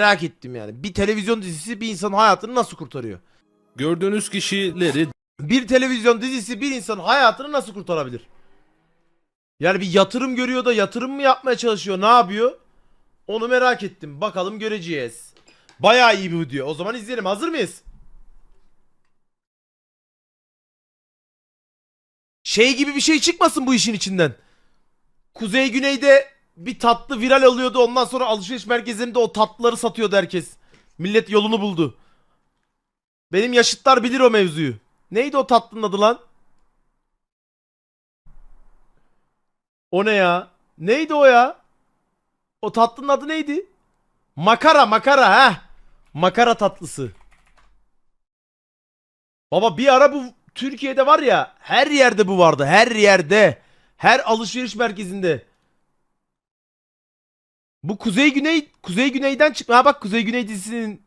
Merak ettim yani. Bir televizyon dizisi bir insanın hayatını nasıl kurtarıyor? Gördüğünüz kişileri Bir televizyon dizisi bir insanın hayatını nasıl kurtarabilir? Yani bir yatırım görüyor da yatırım mı yapmaya çalışıyor? Ne yapıyor? Onu merak ettim. Bakalım göreceğiz. Bayağı iyi bir video. O zaman izleyelim. Hazır mıyız? Şey gibi bir şey çıkmasın bu işin içinden. Kuzey Güney'de bir tatlı viral oluyordu. Ondan sonra alışveriş merkezlerinde o tatlıları satıyordu herkes. Millet yolunu buldu. Benim yaşıtlar bilir o mevzuyu. Neydi o tatlının adı lan? O ne ya? Neydi o ya? O tatlının adı neydi? Makara makara ha. Makara tatlısı. Baba bir ara bu Türkiye'de var ya her yerde bu vardı. Her yerde. Her alışveriş merkezinde. Bu Kuzey Güney Kuzey Güney'den çıkma. Ha bak Kuzey Güney dizisinin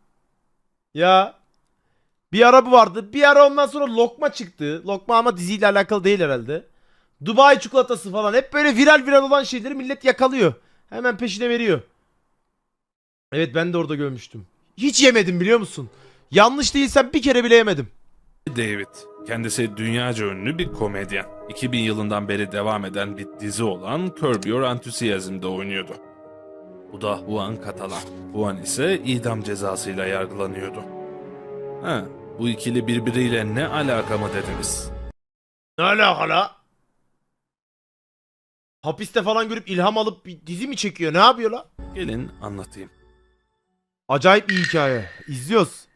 ya bir ara bu vardı. Bir ara ondan sonra lokma çıktı. Lokma ama diziyle alakalı değil herhalde. Dubai çikolatası falan. Hep böyle viral viral olan şeyleri millet yakalıyor. Hemen peşine veriyor. Evet ben de orada görmüştüm. Hiç yemedim biliyor musun? Yanlış değilsem bir kere bile yemedim. David. Kendisi dünyaca ünlü bir komedyen. 2000 yılından beri devam eden bir dizi olan Curb Your Enthusiasm'da oynuyordu. Bu da Juan Catalan. Juan ise idam cezasıyla yargılanıyordu. Ha, bu ikili birbiriyle ne alaka mı dediniz? Ne alaka la? Hapiste falan görüp ilham alıp bir dizi mi çekiyor? Ne yapıyor la? Gelin anlatayım. Acayip bir hikaye. İzliyoruz.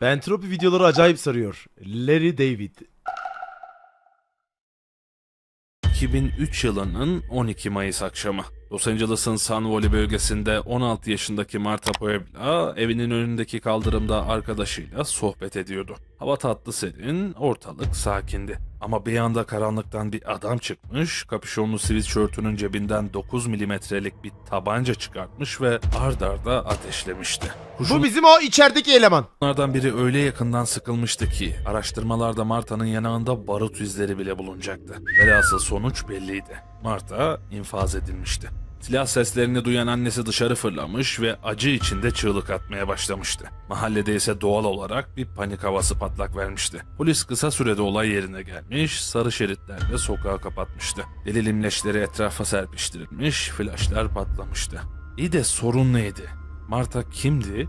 Bentropi videoları acayip sarıyor. Larry David. 2003 yılının 12 Mayıs akşamı. Los Angeles'ın Sun Valley bölgesinde 16 yaşındaki Marta Puebla evinin önündeki kaldırımda arkadaşıyla sohbet ediyordu. Hava tatlı serin, ortalık sakindi. Ama bir anda karanlıktan bir adam çıkmış, kapüşonlu sweatshirtünün cebinden 9 milimetrelik bir tabanca çıkartmış ve ard arda ateşlemişti. Bu bizim o içerideki eleman. Bunlardan biri öyle yakından sıkılmıştı ki araştırmalarda Marta'nın yanağında barut izleri bile bulunacaktı. Velhasıl sonuç belliydi. Marta infaz edilmişti. Silah seslerini duyan annesi dışarı fırlamış ve acı içinde çığlık atmaya başlamıştı. Mahallede ise doğal olarak bir panik havası patlak vermişti. Polis kısa sürede olay yerine gelmiş, sarı şeritlerle sokağı kapatmıştı. Delil imleçleri etrafa serpiştirilmiş, flaşlar patlamıştı. İyi de sorun neydi? Marta kimdi?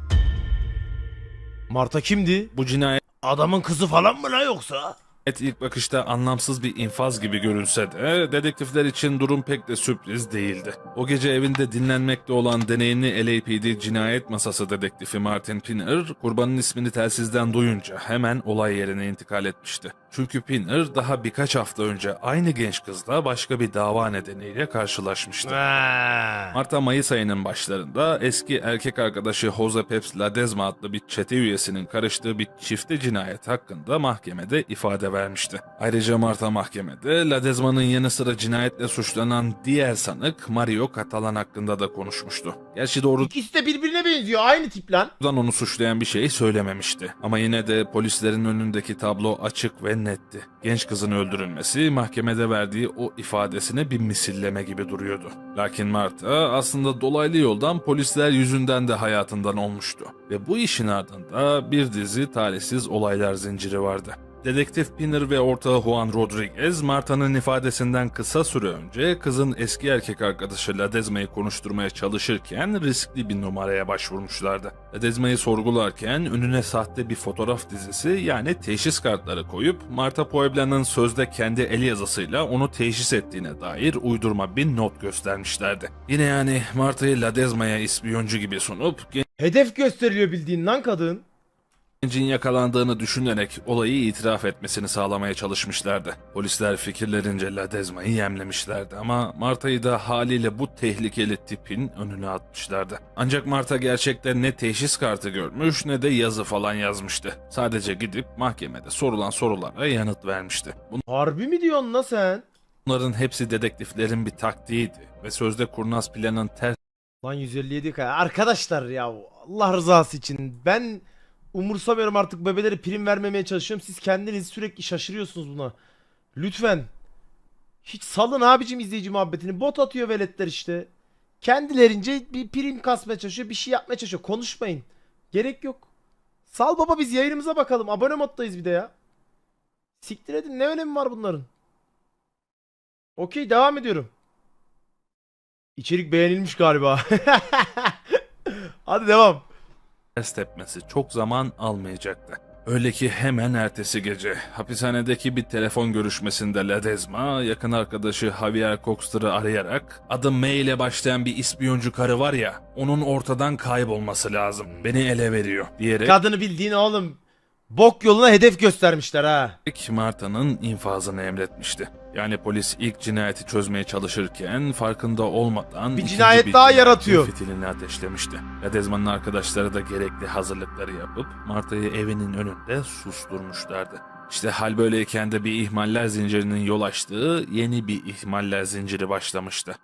Marta kimdi? Bu cinayet Adamın kızı falan mı la yoksa? Evet ilk bakışta anlamsız bir infaz gibi görünse de dedektifler için durum pek de sürpriz değildi. O gece evinde dinlenmekte olan deneyimli LAPD cinayet masası dedektifi Martin Pinner kurbanın ismini telsizden duyunca hemen olay yerine intikal etmişti. Çünkü Pinner daha birkaç hafta önce aynı genç kızla başka bir dava nedeniyle karşılaşmıştı. Ha. Marta Mayıs ayının başlarında eski erkek arkadaşı Jose Peps Ladezma adlı bir çete üyesinin karıştığı bir çifte cinayet hakkında mahkemede ifade vermişti. Ayrıca Marta mahkemede Ladezma'nın yanı sıra cinayetle suçlanan diğer sanık Mario Catalan hakkında da konuşmuştu. Gerçi doğrudan İkisi de birbirine benziyor. Aynı tip lan. onu suçlayan bir şey söylememişti. Ama yine de polislerin önündeki tablo açık ve netti. Genç kızın öldürülmesi mahkemede verdiği o ifadesine bir misilleme gibi duruyordu. Lakin Marta aslında dolaylı yoldan polisler yüzünden de hayatından olmuştu. Ve bu işin ardında bir dizi talihsiz olaylar zinciri vardı. Dedektif Pinner ve ortağı Juan Rodriguez, Marta'nın ifadesinden kısa süre önce kızın eski erkek arkadaşı Ladezma'yı konuşturmaya çalışırken riskli bir numaraya başvurmuşlardı. Ladezma'yı sorgularken önüne sahte bir fotoğraf dizisi yani teşhis kartları koyup Marta Puebla'nın sözde kendi el yazısıyla onu teşhis ettiğine dair uydurma bir not göstermişlerdi. Yine yani Marta'yı Ladezma'ya ispiyoncu gibi sunup Hedef gösteriliyor bildiğin lan kadın. Gencin yakalandığını düşünerek olayı itiraf etmesini sağlamaya çalışmışlardı. Polisler fikirlerince Ladezma'yı yemlemişlerdi ama Marta'yı da haliyle bu tehlikeli tipin önüne atmışlardı. Ancak Marta gerçekten ne teşhis kartı görmüş ne de yazı falan yazmıştı. Sadece gidip mahkemede sorulan sorulara yanıt vermişti. Harbi mi diyorsun la sen? Bunların hepsi dedektiflerin bir taktiğiydi ve sözde kurnaz planın ters Lan 157 kaya. Arkadaşlar ya Allah rızası için ben umursamıyorum artık bebelere prim vermemeye çalışıyorum. Siz kendiniz sürekli şaşırıyorsunuz buna. Lütfen. Hiç salın abicim izleyici muhabbetini. Bot atıyor veletler işte. kendilerince bir prim kasmaya çalışıyor, bir şey yapmaya çalışıyor. Konuşmayın. Gerek yok. Sal baba biz yayınımıza bakalım. Abone moddayız bir de ya. Siktir edin ne önemi var bunların? Okey devam ediyorum. İçerik beğenilmiş galiba. Hadi devam. Ters tepmesi çok zaman almayacaktı. Öyle ki hemen ertesi gece hapishanedeki bir telefon görüşmesinde Ledesma yakın arkadaşı Javier Coxter'ı arayarak adı M ile başlayan bir ispiyoncu karı var ya onun ortadan kaybolması lazım beni ele veriyor diyerek Kadını bildiğin oğlum bok yoluna hedef göstermişler ha. Marta'nın infazını emretmişti. Yani polis ilk cinayeti çözmeye çalışırken farkında olmadan Bir ikinci cinayet daha cinayetin yaratıyor. Fitilini ateşlemişti. Ledesma'nın arkadaşları da gerekli hazırlıkları yapıp Marta'yı evinin önünde susturmuşlardı. İşte hal böyleyken de bir ihmaller zincirinin yol açtığı yeni bir ihmaller zinciri başlamıştı.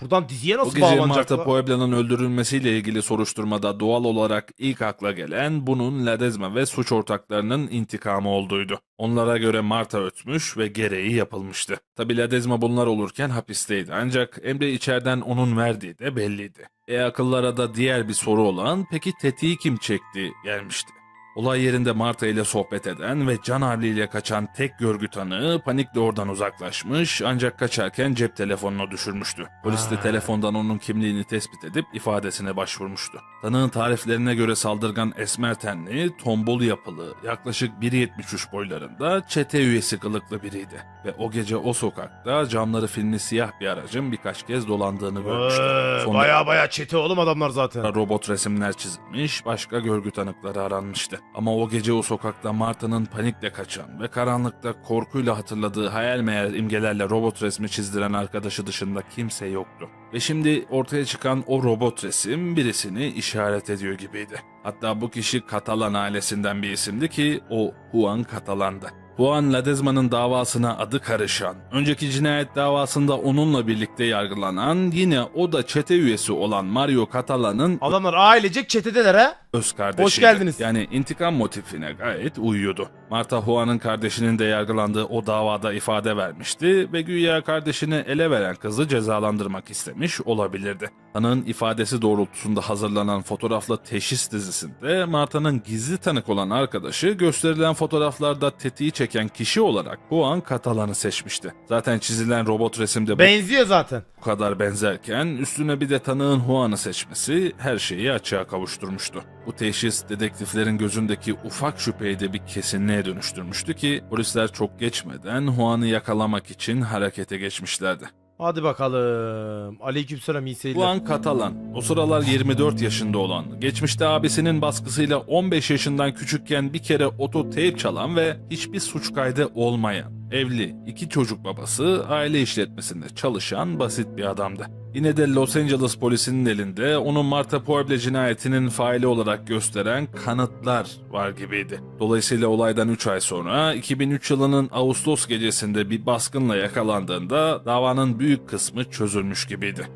Buradan diziye O nasıl gece bağlanacak? Marta lan? Puebla'nın öldürülmesiyle ilgili soruşturmada doğal olarak ilk akla gelen bunun Ledesma ve suç ortaklarının intikamı olduğuydu. Onlara göre Marta ötmüş ve gereği yapılmıştı. Tabi Ledesma bunlar olurken hapisteydi ancak emri içeriden onun verdiği de belliydi. E akıllara da diğer bir soru olan peki tetiği kim çekti gelmişti. Olay yerinde Marta ile sohbet eden ve can havliyle kaçan tek görgü tanığı panikle oradan uzaklaşmış ancak kaçarken cep telefonunu düşürmüştü. Polis de telefondan onun kimliğini tespit edip ifadesine başvurmuştu. Tanığın tariflerine göre saldırgan esmer tenli, tombul yapılı, yaklaşık 1.73 boylarında çete üyesi kılıklı biriydi. Ve o gece o sokakta camları filmli siyah bir aracın birkaç kez dolandığını görmüştü. Sonra- Baya baya çete oğlum adamlar zaten. Robot resimler çizilmiş, başka görgü tanıkları aranmıştı. Ama o gece o sokakta Marta'nın panikle kaçan ve karanlıkta korkuyla hatırladığı hayal meyal imgelerle robot resmi çizdiren arkadaşı dışında kimse yoktu. Ve şimdi ortaya çıkan o robot resim birisini işaret ediyor gibiydi. Hatta bu kişi Katalan ailesinden bir isimdi ki o Juan Katalan'dı. Juan Ledesma'nın davasına adı karışan, önceki cinayet davasında onunla birlikte yargılanan, yine o da çete üyesi olan Mario Catalan'ın Adamlar ailecek çetedeler ha. öz kardeşiydi. Hoş geldiniz. Yani intikam motifine gayet uyuyordu. Marta Juan'ın kardeşinin de yargılandığı o davada ifade vermişti ve güya kardeşini ele veren kızı cezalandırmak istemiş olabilirdi. Tanığın ifadesi doğrultusunda hazırlanan fotoğrafla teşhis dizisinde Marta'nın gizli tanık olan arkadaşı gösterilen fotoğraflarda tetiği çeken kişi olarak Juan Catalan'ı seçmişti. Zaten çizilen robot resimde Benziyor zaten. bu kadar benzerken üstüne bir de tanığın Juan'ı seçmesi her şeyi açığa kavuşturmuştu. Bu teşhis dedektiflerin gözündeki ufak şüpheyi de bir kesinliğe dönüştürmüştü ki polisler çok geçmeden Juan'ı yakalamak için harekete geçmişlerdi. Hadi bakalım. Aleykümselam iyi seyirler. Juan Catalan, o sıralar 24 yaşında olan, geçmişte abisinin baskısıyla 15 yaşından küçükken bir kere ototeyp çalan ve hiçbir suç kaydı olmayan, evli, iki çocuk babası, aile işletmesinde çalışan basit bir adamdı. Yine de Los Angeles polisinin elinde onu Marta Pueble cinayetinin faili olarak gösteren kanıtlar var gibiydi. Dolayısıyla olaydan 3 ay sonra 2003 yılının Ağustos gecesinde bir baskınla yakalandığında davanın büyük kısmı çözülmüş gibiydi.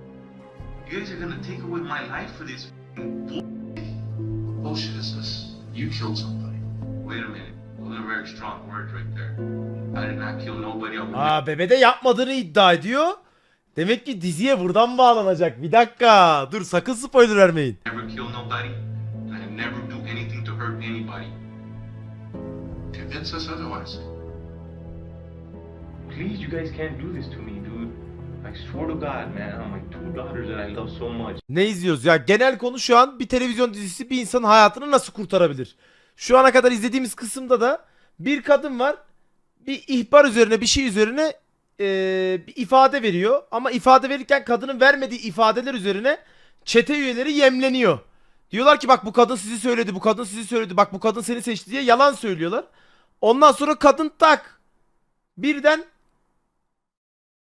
Aa bebe de yapmadığını iddia ediyor. Demek ki diziye buradan bağlanacak. Bir dakika. Dur sakın spoiler vermeyin. never kill nobody, and I never do anything to hurt anybody. Convince us otherwise. Please, you guys can't do this to me, dude. I swear to God, man, on my two daughters that I love so much. Ne izliyoruz? Ya genel konu şu an bir televizyon dizisi bir insanın hayatını nasıl kurtarabilir? Şu ana kadar izlediğimiz kısımda da bir kadın var. Bir ihbar üzerine bir şey üzerine eee, bir ifade veriyor. Ama ifade verirken kadının vermediği ifadeler üzerine çete üyeleri yemleniyor. Diyorlar ki bak bu kadın sizi söyledi, bu kadın sizi söyledi, bak bu kadın seni seçti diye yalan söylüyorlar. Ondan sonra kadın tak birden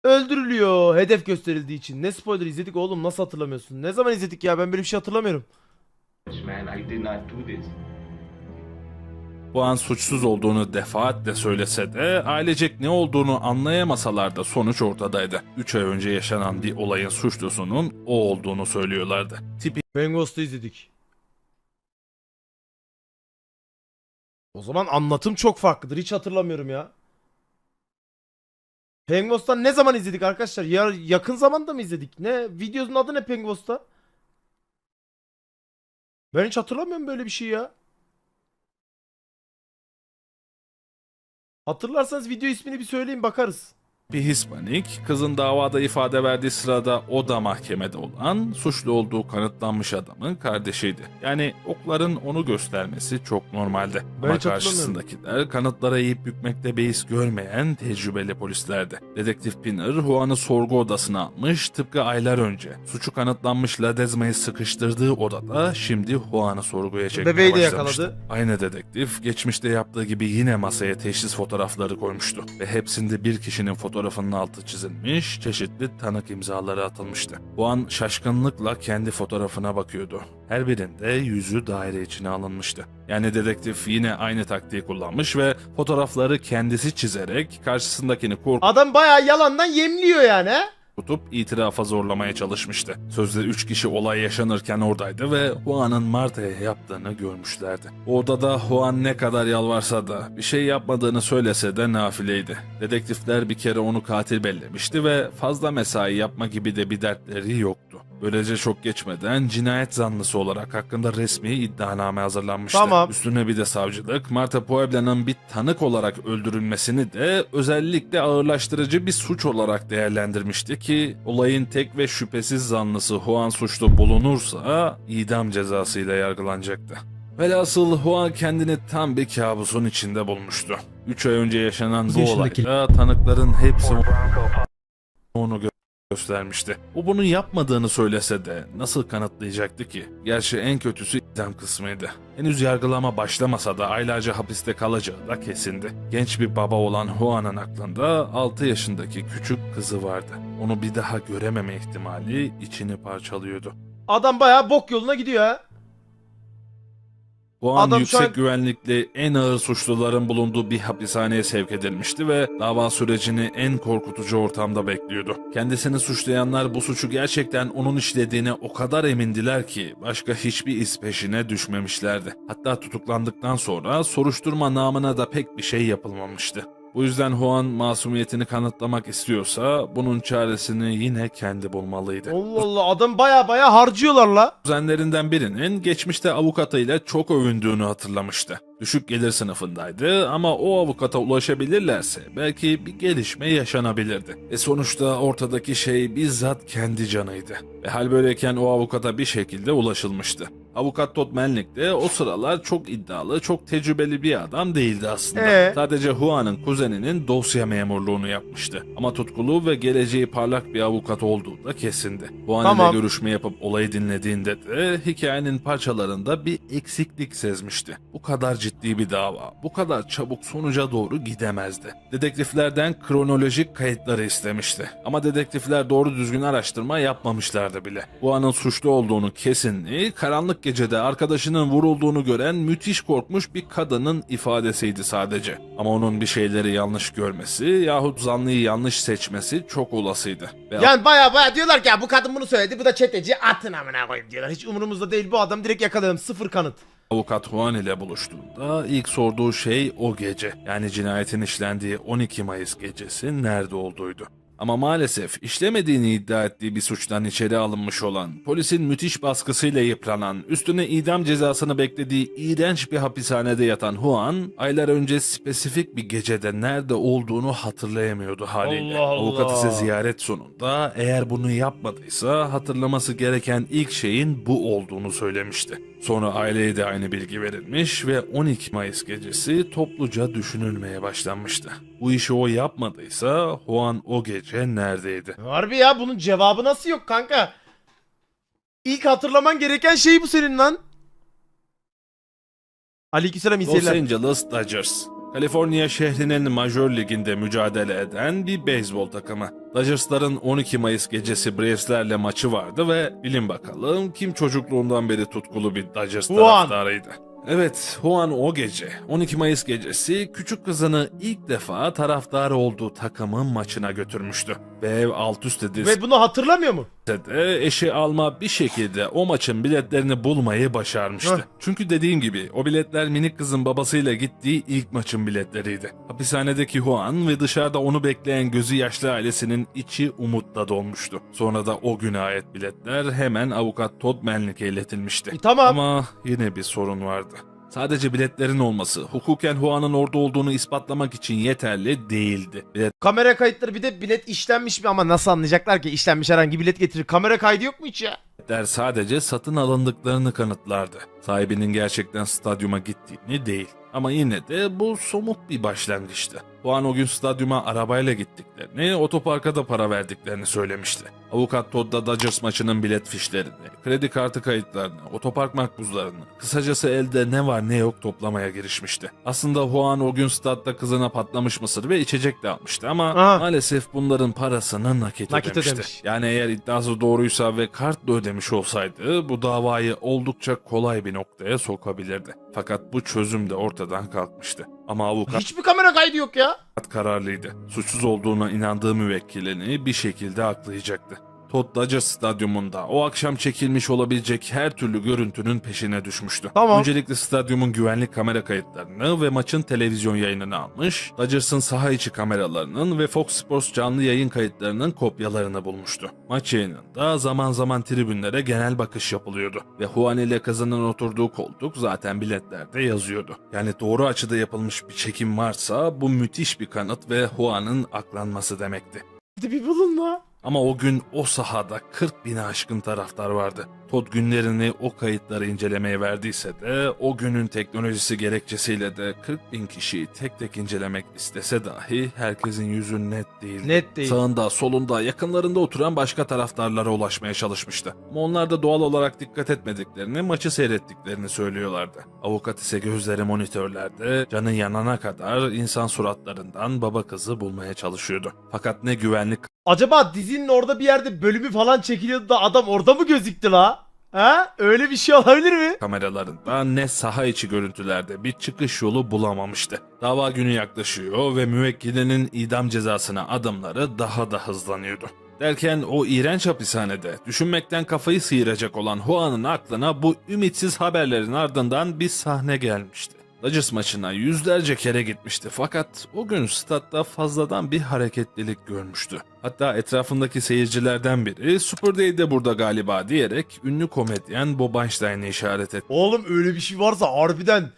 öldürülüyor hedef gösterildiği için. Ne spoiler izledik oğlum nasıl hatırlamıyorsun? Ne zaman izledik ya ben böyle bir şey hatırlamıyorum. Man, I did not do this. Bu an suçsuz olduğunu defaatle söylese de ailecek ne olduğunu anlayamasalar da sonuç ortadaydı. 3 ay önce yaşanan bir olayın suçlusunun o olduğunu söylüyorlardı. Tipi Ben Ghost'u izledik. O zaman anlatım çok farklıdır. Hiç hatırlamıyorum ya. Pengos'tan ne zaman izledik arkadaşlar? Ya, yakın zamanda mı izledik? Ne? Videonun adı ne Pengos'ta? Ben hiç hatırlamıyorum böyle bir şey ya. Hatırlarsanız video ismini bir söyleyin bakarız. Bir Hispanik, kızın davada ifade verdiği sırada o da mahkemede olan, suçlu olduğu kanıtlanmış adamın kardeşiydi. Yani okların onu göstermesi çok normaldi. Ben Ama karşısındakiler kanıtlara eğip bükmekte beis görmeyen tecrübeli polislerdi. Dedektif Pinner, Juan'ı sorgu odasına almış, tıpkı aylar önce. Suçu kanıtlanmış Ledesma'yı sıkıştırdığı odada şimdi Juan'ı sorguya çekmeye Bebeği de başlamıştı. yakaladı. Aynı dedektif geçmişte yaptığı gibi yine masaya teşhis fotoğrafları koymuştu ve hepsinde bir kişinin fotoğrafının altı çizilmiş, çeşitli tanık imzaları atılmıştı. Bu an şaşkınlıkla kendi fotoğrafına bakıyordu. Her birinde yüzü daire içine alınmıştı. Yani dedektif yine aynı taktiği kullanmış ve fotoğrafları kendisi çizerek karşısındakini korkutup Adam bayağı yalandan yemliyor yani he? Tutup itirafa zorlamaya çalışmıştı. Sözde 3 kişi olay yaşanırken oradaydı ve Juan'ın Marta'ya yaptığını görmüşlerdi. Odada Juan ne kadar yalvarsa da bir şey yapmadığını söylese de nafileydi. Dedektifler bir kere onu katil bellemişti ve fazla mesai yapma gibi de bir dertleri yoktu. Böylece çok geçmeden cinayet zanlısı olarak hakkında resmi iddianame hazırlanmıştı. Tamam. Üstüne bir de savcılık Marta Puebla'nın bir tanık olarak öldürülmesini de özellikle ağırlaştırıcı bir suç olarak değerlendirmişti ki olayın tek ve şüphesiz zanlısı Juan suçlu bulunursa idam cezasıyla yargılanacaktı. Velhasıl Juan kendini tam bir kabusun içinde bulmuştu. 3 ay önce yaşanan bu yaşındaki- olayda tanıkların hepsi onu gö- göstermişti. O bunu yapmadığını söylese de nasıl kanıtlayacaktı ki? Gerçi en kötüsü idam kısmıydı. Henüz yargılama başlamasa da aylarca hapiste kalacağı da kesindi. Genç bir baba olan Juan'ın aklında 6 yaşındaki küçük kızı vardı. Onu bir daha görememe ihtimali içini parçalıyordu. Adam bayağı bok yoluna gidiyor ha. Bu an Adam yüksek an- güvenlikli en ağır suçluların bulunduğu bir hapishaneye sevk edilmişti ve dava sürecini en korkutucu ortamda bekliyordu. Kendisini suçlayanlar bu suçu gerçekten onun işlediğine o kadar emindiler ki başka hiçbir iz peşine düşmemişlerdi. Hatta tutuklandıktan sonra soruşturma namına da pek bir şey yapılmamıştı. Bu yüzden Juan masumiyetini kanıtlamak istiyorsa bunun çaresini yine kendi bulmalıydı. Allah Allah adam bayağı bayağı harcıyorlar la. Kuzenlerinden birinin geçmişte avukatıyla çok övündüğünü hatırlamıştı. Düşük gelir sınıfındaydı ama o avukata ulaşabilirlerse belki bir gelişme yaşanabilirdi. E sonuçta ortadaki şey bizzat kendi canıydı. Ve hal böyleyken o avukata bir şekilde ulaşılmıştı. Avukat Todd Melnick de o sıralar çok iddialı, çok tecrübeli bir adam değildi aslında. Ee? Sadece Juan'ın kuzeninin dosya memurluğunu yapmıştı. Ama tutkulu ve geleceği parlak bir avukat olduğu da kesindi. Juan Tamam. ile görüşme yapıp olayı dinlediğinde de hikayenin parçalarında bir eksiklik sezmişti. Bu kadar ciddi bir dava, bu kadar çabuk sonuca doğru gidemezdi. Dedektiflerden kronolojik kayıtları istemişti. Ama dedektifler doğru düzgün araştırma yapmamışlardı bile. Juan'ın suçlu olduğunu kesinliği karanlık gecede arkadaşının vurulduğunu gören müthiş korkmuş bir kadının ifadesiydi sadece. Ama onun bir şeyleri yanlış görmesi yahut zanlıyı yanlış seçmesi çok olasıydı. Ve Yani bayağı bayağı diyorlar ki ya bu kadın bunu söyledi bu da çeteci atın amına koyayım diyorlar. Hiç umurumuzda değil bu adam direkt yakalayalım sıfır kanıt. Avukat Juan ile buluştuğunda ilk sorduğu şey o gece. Yani cinayetin işlendiği 12 Mayıs gecesi nerede olduğuydu. Ama maalesef işlemediğini iddia ettiği bir suçtan içeri alınmış olan, polisin müthiş baskısıyla yıpranan, üstüne idam cezasını beklediği iğrenç bir hapishanede yatan Juan, aylar önce spesifik bir gecede nerede olduğunu hatırlayamıyordu haliyle. Allah Allah. Avukat ise ziyaret sonunda eğer bunu yapmadıysa hatırlaması gereken ilk şeyin bu olduğunu söylemişti. Sonra aileye de aynı bilgi verilmiş ve 12 Mayıs gecesi topluca düşünülmeye başlanmıştı. Bu işi o yapmadıysa Juan o gece neredeydi? Harbi ya bunun cevabı nasıl yok kanka? İlk hatırlaman gereken şey bu senin lan. Aleykümselam Los. Angeles Dodgers. Kaliforniya şehrinin Major Liginde mücadele eden bir beyzbol takımı. Dodgers'ların 12 Mayıs gecesi Braves'lerle maçı vardı ve bilin bakalım kim çocukluğundan beri tutkulu bir Dodgers Juan. taraftarıydı. Evet, Juan o gece, 12 Mayıs gecesi küçük kızını ilk defa taraftar olduğu takımın maçına götürmüştü. Ve alt üst edilse Ve bunu hatırlamıyor mu? eşi alma bir şekilde o maçın biletlerini bulmayı başarmıştı. Heh. Çünkü dediğim gibi o biletler minik kızın babasıyla gittiği ilk maçın biletleriydi. Hapishanedeki Juan ve dışarıda onu bekleyen gözü yaşlı ailesinin içi umutla dolmuştu. Sonra da o güne ait biletler hemen avukat Todd Melnick'e iletilmişti. E, tamam. Ama yine bir sorun vardı. Sadece biletlerin olması hukuken Juan'ın orada olduğunu ispatlamak için yeterli değildi. Kamera kayıtları bir de bilet işlenmiş mi ama nasıl anlayacaklar ki işlenmiş herhangi bilet getirir. Kamera kaydı yok mu hiç ya? Biletler sadece satın alındıklarını kanıtlardı. Sahibinin gerçekten stadyuma gittiğini değil. Ama yine de bu somut bir başlangıçtı. Juan o gün stadyuma arabayla gittiklerini, otoparka da para verdiklerini söylemişti. Avukat Todd da Dodgers maçının bilet fişlerini, kredi kartı kayıtlarını, otopark makbuzlarını, kısacası elde ne var ne yok toplamaya girişmişti. Aslında Juan o gün statta kızına patlamış mısır ve içecek de almıştı ama Aha. maalesef bunların parasını nakit, Nakit ödemişti. ödemiş. Yani eğer iddiası doğruysa ve kartla ödemiş olsaydı bu davayı oldukça kolay bir noktaya sokabilirdi. Fakat bu çözüm de ortadan kalkmıştı. Ama avukat Hiçbir kamera kaydı yok ya. kararlıydı. Suçsuz olduğuna inandığı müvekkilini bir şekilde aklayacaktı. Todd Dodgers stadyumunda o akşam çekilmiş olabilecek her türlü görüntünün peşine düşmüştü. Tamam. Öncelikle stadyumun güvenlik kamera kayıtlarını ve maçın televizyon yayınını almış, Dodgers'ın saha içi kameralarının ve Fox Sports canlı yayın kayıtlarının kopyalarını bulmuştu. Maç yayınında zaman zaman tribünlere genel bakış yapılıyordu ve Juan ile kızının oturduğu koltuk zaten biletlerde yazıyordu. Yani doğru açıda yapılmış bir çekim varsa bu müthiş bir kanıt ve Juan'ın aklanması demekti. Hadi bir bulun la. Ama o gün o sahada 40 bine aşkın taraftar vardı. Todd günlerini o kayıtları incelemeye verdiyse de o günün teknolojisi gerekçesiyle de 40 bin kişiyi tek tek incelemek istese dahi herkesin yüzü net değildi. Net değil. Sağında, solunda, yakınlarında oturan başka taraftarlara ulaşmaya çalışmıştı. Ama onlar da doğal olarak dikkat etmediklerini, maçı seyrettiklerini söylüyorlardı. Avukat ise gözleri monitörlerde, canı yanana kadar insan suratlarından baba kızı bulmaya çalışıyordu. Fakat ne güvenlik Acaba dizinin orada bir yerde bölümü falan çekiliyordu da adam orada mı gözüktü la? Ha? Öyle bir şey olabilir mi? kameralarında ne saha içi görüntülerde bir çıkış yolu bulamamıştı. Dava günü yaklaşıyor ve müvekkilinin idam cezasına adımları daha da hızlanıyordu. Derken o iğrenç hapishanede düşünmekten kafayı sıyıracak olan Juan'ın aklına bu ümitsiz haberlerin ardından bir sahne gelmişti. Dodgers maçına yüzlerce kere gitmişti fakat o gün statta fazladan bir hareketlilik görmüştü. Hatta etrafındaki seyircilerden biri Super Day de burada galiba diyerek ünlü komedyen Bob Einstein'ı işaret etti. Oğlum öyle bir şey varsa harbiden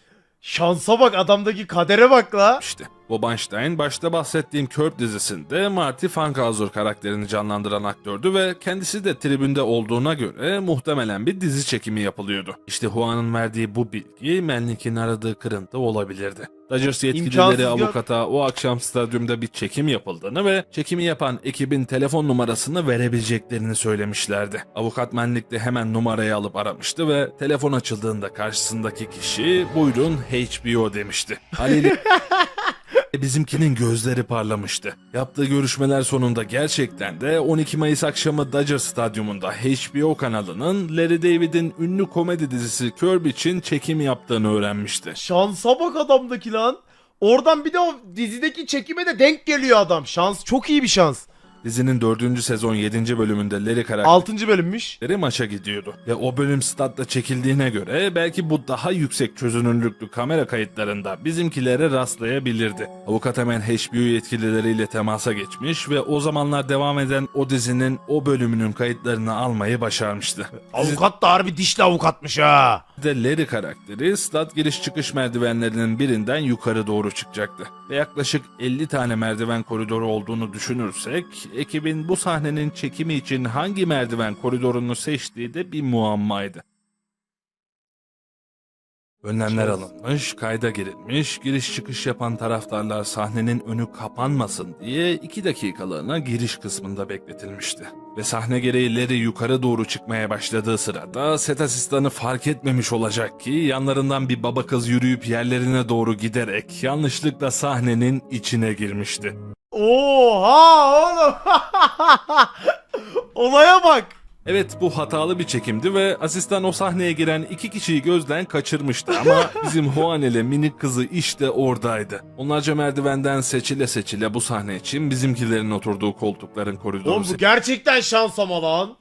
şansa bak adamdaki kadere bak la. İşte Bob Einstein başta bahsettiğim Curb dizisinde Marty Funkhauser karakterini canlandıran aktördü ve kendisi de tribünde olduğuna göre muhtemelen bir dizi çekimi yapılıyordu. İşte Juan'ın verdiği bu bilgi Melnick'in aradığı kırıntı olabilirdi. Dodgers yetkilileri İmkansız avukata o akşam stadyumda bir çekim yapıldığını ve çekimi yapan ekibin telefon numarasını verebileceklerini söylemişlerdi. Avukat Melnick de hemen numarayı alıp aramıştı ve telefon açıldığında karşısındaki kişi buyurun HBO demişti. Haliyle e, Bizimkinin gözleri parlamıştı. Yaptığı görüşmeler sonunda gerçekten de 12 Mayıs akşamı Dodger Stadyumunda HBO kanalının Larry David'in ünlü komedi dizisi Curb için çekim yaptığını öğrenmişti. Şansa bak adamdaki lan. Oradan bir de o dizideki çekime de denk geliyor adam. Şans çok iyi bir şans. Dizinin 4. sezon 7. bölümünde Larry karakteri 6. bölümmüş. maça gidiyordu. Ve o bölüm statta çekildiğine göre belki bu daha yüksek çözünürlüklü kamera kayıtlarında bizimkilere rastlayabilirdi. Avukat hemen HBO yetkilileriyle temasa geçmiş ve o zamanlar devam eden o dizinin o bölümünün kayıtlarını almayı başarmıştı. Avukat da harbi dişli avukatmış ha. Dizide Larry karakteri stat giriş çıkış merdivenlerinin birinden yukarı doğru çıkacaktı. Ve yaklaşık 50 tane merdiven koridoru olduğunu düşünürsek ekibin bu sahnenin çekimi için hangi merdiven koridorunu seçtiği de bir muammaydı. Önlemler alınmış, kayda girilmiş, giriş çıkış yapan taraftarlar sahnenin önü kapanmasın diye 2 dakikalığına giriş kısmında bekletilmişti. Ve sahne gereği Larry yukarı doğru çıkmaya başladığı sırada set asistanı fark etmemiş olacak ki yanlarından bir baba kız yürüyüp yerlerine doğru giderek yanlışlıkla sahnenin içine girmişti. Oha oğlum. Olaya bak. Evet bu hatalı bir çekimdi ve asistan o sahneye giren iki kişiyi gözden kaçırmıştı ama bizim Juan ile minik kızı işte oradaydı. Onlarca merdivenden seçile seçile bu sahne için bizimkilerin oturduğu koltukların koridoru Oğlum bu gerçekten şans ama lan.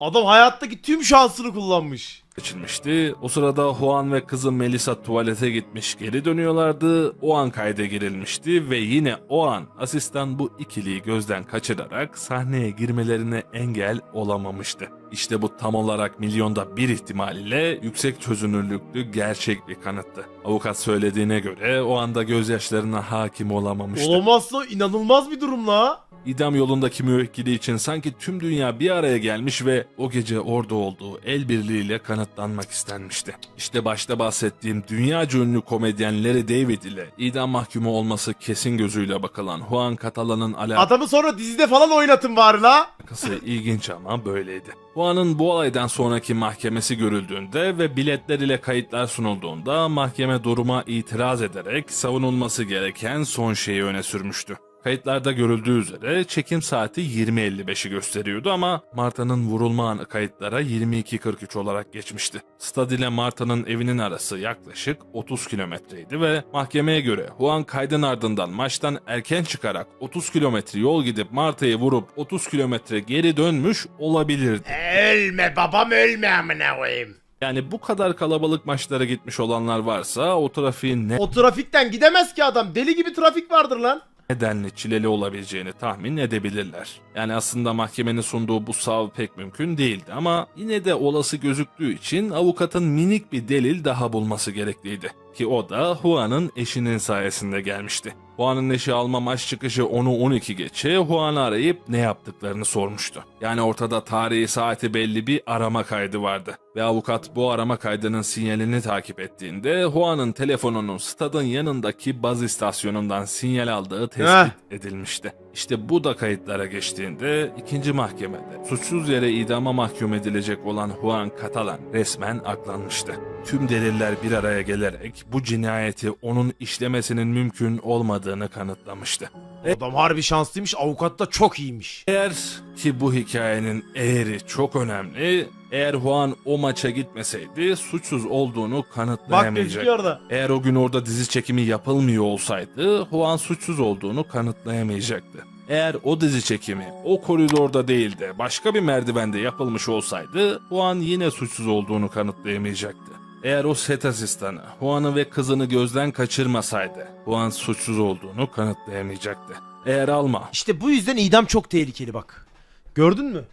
Adam hayattaki tüm şansını kullanmış. Seçilmişti. O sırada Juan ve kızı Melissa tuvalete gitmiş geri dönüyorlardı. O an kayda girilmişti ve yine o an asistan bu ikiliyi gözden kaçırarak sahneye girmelerine engel olamamıştı. İşte bu tam olarak milyonda bir ihtimal ile yüksek çözünürlüklü gerçek bir kanıttı. Avukat söylediğine göre o anda gözyaşlarına hakim olamamıştı. Olamazsa inanılmaz bir durum la. İdam yolundaki müvekkili için sanki tüm dünya bir araya gelmiş ve o gece orada olduğu el birliğiyle kanıtlanmak istenmişti. İşte başta bahsettiğim dünya ünlü komedyen Larry David ile idam mahkumu olması kesin gözüyle bakılan Juan Catalan'ın Adamı sonra dizide falan oynatın bari la. alakası ilginç ama böyleydi. Juan'ın bu olaydan sonraki mahkemesi görüldüğünde ve biletler ile kayıtlar sunulduğunda mahkeme duruma itiraz ederek savunulması gereken son şeyi öne sürmüştü. Kayıtlarda görüldüğü üzere çekim saati 20.55'i gösteriyordu ama Marta'nın vurulma anı kayıtlara 22.43 olarak geçmişti. Stad ile Marta'nın evinin arası yaklaşık 30 kilometreydi ve mahkemeye göre Juan kaydın ardından maçtan erken çıkarak 30 kilometre yol gidip Marta'yı vurup 30 kilometre geri dönmüş olabilirdi. Ölme babam ölme amına koyayım. Yani bu kadar kalabalık maçlara gitmiş olanlar varsa o trafiğin ne O trafikten gidemez ki adam. Deli gibi trafik vardır lan. Nedenli çileli olabileceğini tahmin edebilirler. Yani aslında mahkemenin sunduğu bu sav pek mümkün değildi ama yine de olası gözüktüğü için avukatın minik bir delil daha bulması gerekliydi. Ki o da Juan'ın eşinin sayesinde gelmişti. Juan'ın eşi alma maç çıkışı 10'u 12 geçe Juan'ı arayıp ne yaptıklarını sormuştu. Yani ortada tarihi saati belli bir arama kaydı vardı. Ve avukat bu arama kaydının sinyalini takip ettiğinde Juan'ın telefonunun stadın yanındaki baz istasyonundan sinyal aldığı tespit edilmişti. İşte bu da kayıtlara geçtiğinde ikinci mahkemede suçsuz yere idama mahkum edilecek olan Juan Catalan resmen aklanmıştı. Tüm deliller bir araya gelerek bu cinayeti onun işlemesinin mümkün olmadığını kanıtlamıştı. Adam harbi şanslıymış. Avukat da çok iyiymiş. Eğer ki bu hikayenin eğri çok önemli, eğer Juan o maça gitmeseydi suçsuz olduğunu Bak kanıtlayamayacak. gözüküyor da. Eğer o gün orada dizi çekimi yapılmıyor olsaydı Juan suçsuz olduğunu kanıtlayamayacaktı. Eğer o dizi çekimi o koridorda değil de başka bir merdivende yapılmış olsaydı Juan yine suçsuz olduğunu kanıtlayamayacaktı. Eğer o set asistanı Juan'ı ve kızını gözden kaçırmasaydı Juan suçsuz olduğunu kanıtlayamayacaktı. Eğer Alma İşte bu yüzden idam çok tehlikeli bak. Gördün mü?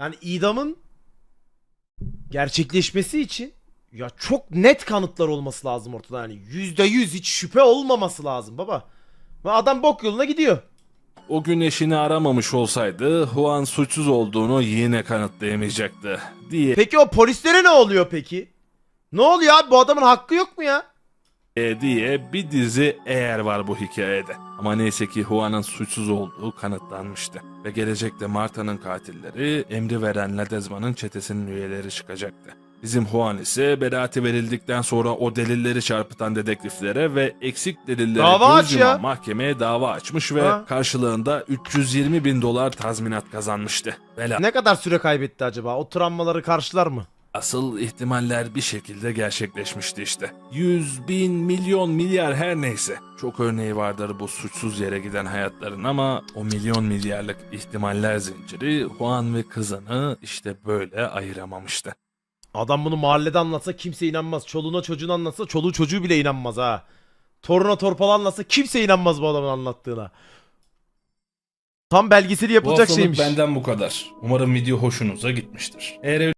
Yani idamın gerçekleşmesi için ya çok net kanıtlar olması lazım ortada. Yani yüzde yüz hiç şüphe olmaması lazım baba. Ve adam bok yoluna gidiyor. o gün eşini aramamış olsaydı Juan suçsuz olduğunu yine kanıtlayamayacaktı diye Peki o polislere ne oluyor peki? Ne oluyor abi bu adamın hakkı yok mu ya? E diye bir dizi eğer var bu hikayede. Ama neyse ki Juan'ın suçsuz olduğu kanıtlanmıştı. Ve gelecekte Marta'nın katilleri emri veren Ledesma'nın çetesinin üyeleri çıkacaktı. Bizim Juan ise beraati verildikten sonra o delilleri çarpıtan dedektiflere ve eksik delillere Dava göz yuman mahkemeye dava açmış ve Ha. karşılığında 320 bin dolar tazminat kazanmıştı. Vela Ne kadar süre kaybetti acaba? O travmaları karşılar mı? Asıl ihtimaller bir şekilde gerçekleşmişti işte. Yüz, bin, milyon, milyar her neyse. Çok örneği vardır bu suçsuz yere giden hayatların ama o milyon milyarlık ihtimaller zinciri Juan ve kızını işte böyle ayıramamıştı. Adam bunu mahallede anlatsa kimse inanmaz. Çoluğuna çocuğuna anlatsa çoluğu çocuğu bile inanmaz ha. Toruna torpala anlatsa kimse inanmaz bu adamın anlattığına. Tam belgeseli Bu yapılacak haftalık şeymiş. benden bu kadar. Umarım video hoşunuza gitmiştir. Eğer